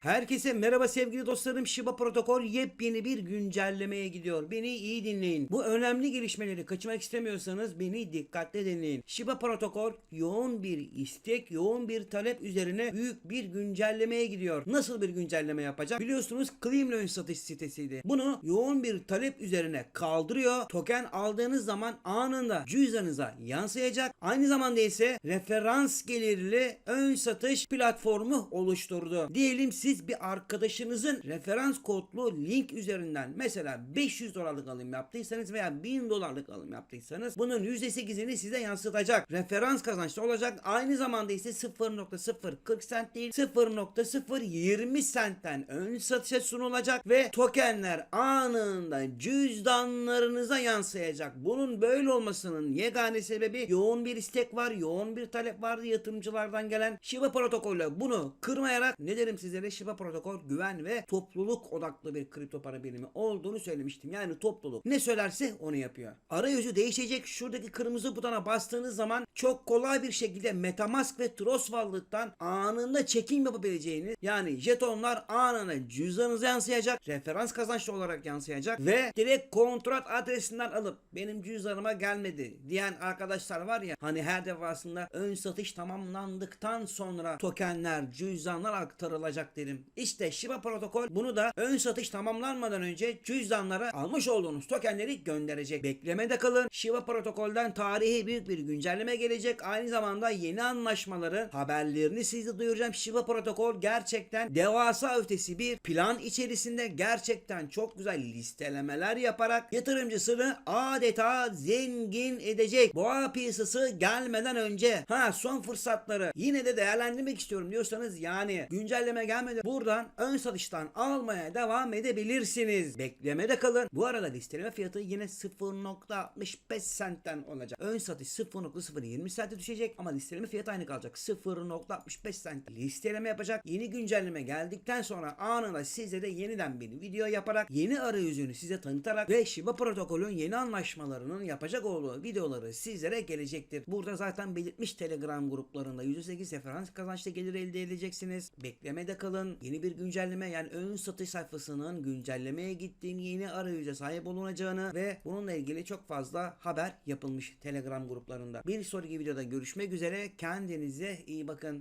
Herkese merhaba sevgili dostlarım. Shiba Protokol yepyeni bir güncellemeye gidiyor. Beni iyi dinleyin. Bu önemli gelişmeleri kaçırmak istemiyorsanız beni dikkatle dinleyin. Shiba Protokol yoğun bir istek, yoğun bir talep üzerine büyük bir güncellemeye gidiyor. Nasıl bir güncelleme yapacak? Biliyorsunuz Clean satış sitesiydi. Bunu yoğun bir talep üzerine kaldırıyor. Token aldığınız zaman anında cüzdanınıza yansıyacak. Aynı zamanda ise referans gelirli ön satış platformu oluşturdu. Diyelim siz bir arkadaşınızın referans kodlu link üzerinden mesela 500 dolarlık alım yaptıysanız veya 1000 dolarlık alım yaptıysanız bunun %8'ini size yansıtacak. Referans kazançlı olacak. Aynı zamanda ise 0.040 sent değil 0.020 sentten ön satışa sunulacak ve tokenler anında cüzdanlarınıza yansıyacak. Bunun böyle olmasının yegane sebebi yoğun bir istek var, yoğun bir talep vardı yatırımcılardan gelen Shiba protokolü bunu kırmayarak ne derim sizlere Shiba protokol güven ve topluluk odaklı bir kripto para birimi olduğunu söylemiştim. Yani topluluk ne söylerse onu yapıyor. Arayüzü değişecek. Şuradaki kırmızı butona bastığınız zaman çok kolay bir şekilde Metamask ve Trust Wallet'tan anında çekim yapabileceğiniz yani jetonlar anında cüzdanınıza yansıyacak. Referans kazançlı olarak yansıyacak ve direkt kontrat adresinden alıp benim cüzdanıma gelmedi diyen arkadaşlar var ya hani her defasında ön satış tamamlandıktan sonra tokenler, cüzdanlar aktarılacak dedim. İşte Shiba protokol bunu da ön satış tamamlanmadan önce cüzdanlara almış olduğunuz tokenleri gönderecek. Beklemede kalın. Shiba protokolden tarihi büyük bir güncelleme gelecek. Aynı zamanda yeni anlaşmaların haberlerini size duyuracağım. Shiba protokol gerçekten devasa ötesi bir plan içerisinde gerçekten çok güzel listelemeler yaparak yatırımcısını adeta zengin edecek. Boğa piyasası gelmeden önce ha son fırsatları yine de değerlendirmek istiyorum diyorsanız yani güncelleme gelmedi. Buradan ön satıştan almaya devam edebilirsiniz. Beklemede kalın. Bu arada listeleme fiyatı yine 0.65 sentten olacak. Ön satış 0.020 sente düşecek ama listeleme fiyatı aynı kalacak. 0.65 sent listeleme yapacak. Yeni güncelleme geldikten sonra anında size de yeniden bir video yaparak yeni arayüzünü size tanıtarak ve Shiba protokolün yeni anlaşmalarının yapacak olduğu videoları sizlere gelecektir. Burada zaten belirtmiş Telegram gruplarında %8 referans kazançlı gelir elde edeceksiniz. Beklemede kalın. Yeni bir güncelleme yani ön satış sayfasının güncellemeye gittiğini yeni arayüze sahip olunacağını ve bununla ilgili çok fazla haber yapılmış Telegram gruplarında. Bir sonraki videoda görüşmek üzere. Kendinize iyi bakın.